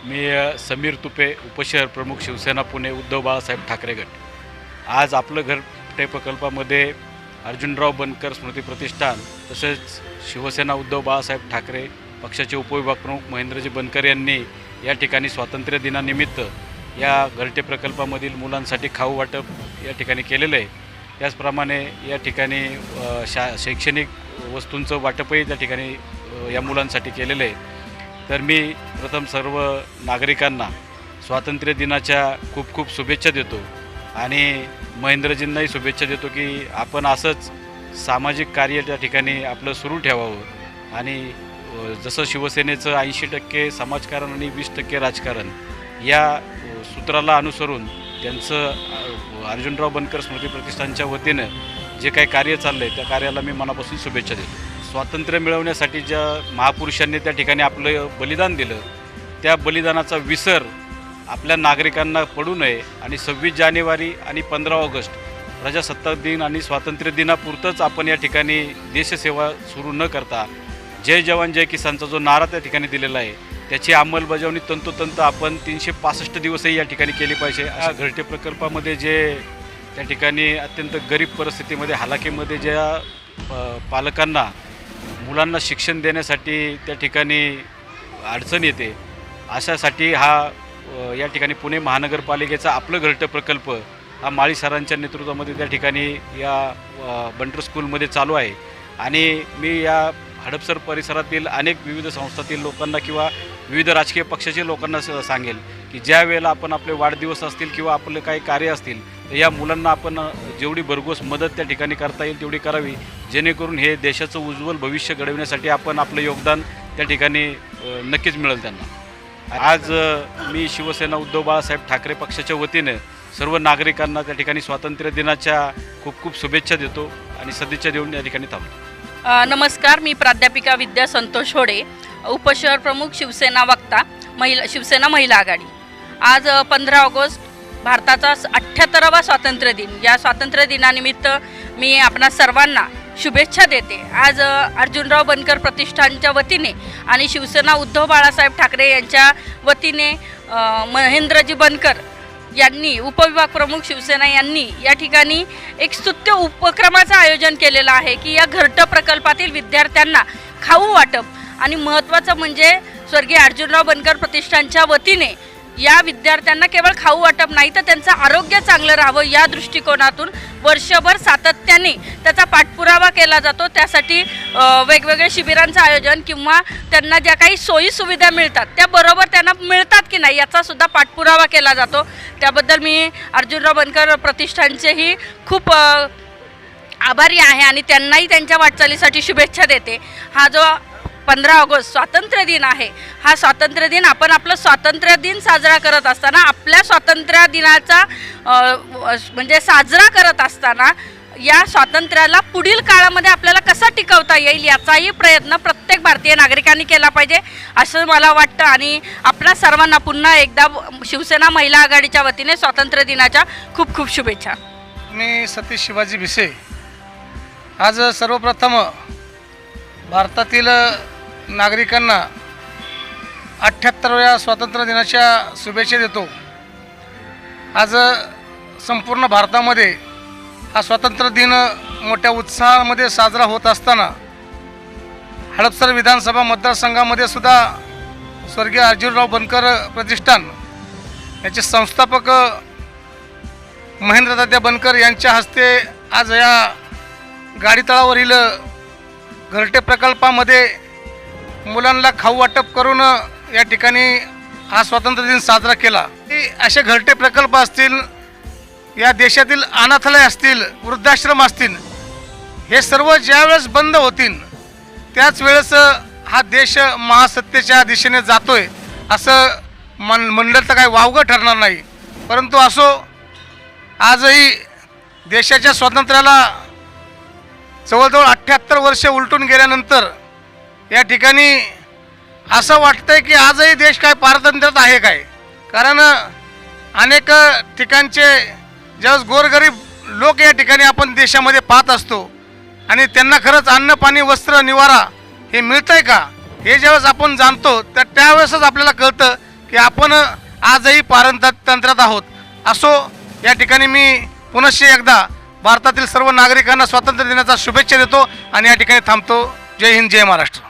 मी समीर तुपे उपशहर प्रमुख शिवसेना पुणे उद्धव बाळासाहेब ठाकरे गट. आज आपलं घरटे प्रकल्पामध्ये अर्जुनराव बनकर स्मृती प्रतिष्ठान तसेच शिवसेना उद्धव बाळासाहेब ठाकरे पक्षाचे उपविभाग प्रमुख महेंद्रजी बनकर यांनी या ठिकाणी स्वातंत्र्य दिनानिमित्त या घरटे प्रकल्पामधील मुलांसाठी खाऊ वाटप या ठिकाणी केलेलं आहे. त्याचप्रमाणे या ठिकाणी शा शैक्षणिक वस्तूंचं वाटपही त्या ठिकाणी या मुलांसाठी केलेलं आहे. तर मी प्रथम सर्व नागरिकांना स्वातंत्र्य दिनाच्या खूप खूप शुभेच्छा देतो. आणि महेंद्रजींनाही शुभेच्छा देतो की आपण असंच सामाजिक कार्य त्या ठिकाणी आपलं सुरू ठेवावं. आणि जसं शिवसेनेचं ऐंशी टक्के समाजकारण आणि वीस टक्के राजकारण या सूत्राला अनुसरून त्यांचं अर्जुनराव बनकर स्मृती प्रतिष्ठानच्या वतीनं जे काही कार्य चाललं आहे त्या कार्याला मी मनापासून शुभेच्छा देतो. स्वातंत्र्य मिळवण्यासाठी ज्या महापुरुषांनी त्या ठिकाणी आपलं बलिदान दिलं त्या बलिदानाचा विसर आपल्या नागरिकांना पडू नये आणि सव्वीस जानेवारी आणि पंधरा ऑगस्ट प्रजासत्ताक दिन आणि स्वातंत्र्य दिनापुरतंच आपण या ठिकाणी देशसेवा सुरू न करता जय जवान जय किसानचा जो नारा त्या ठिकाणी दिलेला आहे त्याची अंमलबजावणी तंतोतंत आपण तीनशे पासष्ट दिवसही या ठिकाणी केली पाहिजे. या घरटे प्रकल्पामध्ये जे त्या ठिकाणी अत्यंत गरीब परिस्थितीमध्ये हालाकीमध्ये ज्या पालकांना मुलांना शिक्षण देण्यासाठी त्या ठिकाणी अडचण येते. अशासाठी हा या ठिकाणी पुणे महानगरपालिकेचा आपलं घरटं प्रकल्प हा माळी सरांच्या नेतृत्वामध्ये त्या ठिकाणी या बंटर स्कूलमध्ये चालू आहे. आणि मी या हडपसर परिसरातील अनेक विविध संस्थातील लोकांना किंवा विविध राजकीय पक्षाच्या लोकांना स- सांगेल की ज्या वेळेला आपण आपले वाढदिवस असतील किंवा आपले काही कार्य असतील तर या मुलांना आपण जेवढी भरघोस मदत त्या ठिकाणी करता येईल तेवढी करावी. जेणेकरून हे देशाचं उज्ज्वल भविष्य घडविण्यासाठी आपण आपलं योगदान त्या ठिकाणी नक्कीच मिळेल त्यांना. आज मी शिवसेना उद्धव बाळासाहेब ठाकरे पक्षाच्या वतीनं सर्व नागरिकांना त्या ठिकाणी स्वातंत्र्य दिनाच्या खूप खूप शुभेच्छा देतो आणि सदिच्छा देऊन या ठिकाणी थांबतो. नमस्कार मी प्राध्यापिका विद्या संतोष होडे उपशहर प्रमुख शिवसेना वक्ता महिला शिवसेना महिला आघाडी. आज पंधरा ऑगस्ट भारताचा अठ्ठ्याहत्तरावा स्वातंत्र्य दिन. या स्वातंत्र्य दिनानिमित्त मी आपणा सर्वांना शुभेच्छा देते. आज अर्जुनराव बनकर प्रतिष्ठानच्या वतीने आणि शिवसेना उद्धव बाळासाहेब ठाकरे यांच्या वतीने महेंद्रजी बनकर यांनी उपविभाग प्रमुख शिवसेना यांनी या ठिकाणी एक स्तुत्य उपक्रमाचं आयोजन केलेलं आहे की या घरटं प्रकल्पातील विद्यार्थ्यांना खाऊ वाटप. आणि महत्त्वाचं म्हणजे स्वर्गीय अर्जुनराव बनकर प्रतिष्ठानच्या वतीने या विद्यार्थ्यांना केवळ खाऊ वाटप नाही तर त्यांचं आरोग्य चांगलं राहावं या दृष्टिकोनातून वर्षभर सातत्याने त्याचा पाठपुरावा केला जातो. त्यासाठी वेगवेगळ्या शिबिरांचं आयोजन किंवा त्यांना ज्या काही सोयीसुविधा मिळतात त्या बरोबर त्यांना मिळतात की नाही याचासुद्धा पाठपुरावा केला जातो. त्याबद्दल मी अर्जुनराव बनकर प्रतिष्ठानचेही खूप आभारी आहे आणि त्यांनाही त्यांच्या वाटचालीसाठी शुभेच्छा देते. हा जो पंधरा ऑगस्ट स्वातंत्र्य दिन आहे. हा स्वातंत्र्य दिन आपण आपलं स्वातंत्र्य दिन साजरा करत असताना आपल्या स्वातंत्र्य दिनाचा म्हणजे साजरा करत असताना या स्वातंत्र्याला पुढील काळामध्ये आपल्याला कसा टिकवता येईल याचाही प्रयत्न प्रत्येक भारतीय नागरिकांनी केला पाहिजे असं मला वाटतं. आणि आपल्या सर्वांना पुन्हा एकदा शिवसेना महिला आघाडीच्या वतीने स्वातंत्र्य दिनाच्या खूप खूप शुभेच्छा. मी सतीश शिवाजी भिसे. आज सर्वप्रथम भारतातील नागरिकांना अठ्ठ्याहत्तरव्या स्वातंत्र्य दिनाच्या शुभेच्छा देतो. आज संपूर्ण भारतामध्ये हा स्वातंत्र्य दिन मोठ्या उत्साहामध्ये साजरा होत असताना हडपसर विधानसभा मतदारसंघामध्ये सुद्धा स्वर्गीय अर्जुनराव बनकर प्रतिष्ठान याचे संस्थापक महेंद्रदाद्या बनकर यांच्या हस्ते आज या गाडीतळावरील घरटे प्रकल्पामध्ये मुलांना खाऊ वाटप करून या ठिकाणी हा स्वातंत्र्य दिन साजरा केला. असे घरटे प्रकल्प असतील या देशातील अनाथालय असतील वृद्धाश्रम असतील हे सर्व ज्यावेळेस बंद होतील त्याच वेळेस हा देश महासत्तेच्या दिशेने जातोय असं मन म्हणलं तर काही वावगं ठरणार नाही. परंतु असो आजही देशाच्या स्वातंत्र्याला जवळजवळ अठ्ठ्याहत्तर वर्ष उलटून गेल्यानंतर या ठिकाणी असं वाटतंय की आजही देश काय पारतंत्र्यात आहे काय? कारण अनेक ठिकाणचे ज्यावेळेस गोरगरीब लोक या ठिकाणी आपण देशामध्ये पाहत असतो आणि त्यांना खरंच अन्न पाणी वस्त्र निवारा हे मिळतंय का? हे ज्यावेळेस आपण जाणतो तर त्यावेळेसच आपल्याला कळतं की आपण आजही पारतंत्र्यात आहोत. असो या ठिकाणी मी पुनश्च एकदा भारतातील सर्व नागरिकांना स्वातंत्र्य दिनाचा शुभेच्छा देतो आणि या ठिकाणी थांबतो. जय हिंद जय महाराष्ट्र.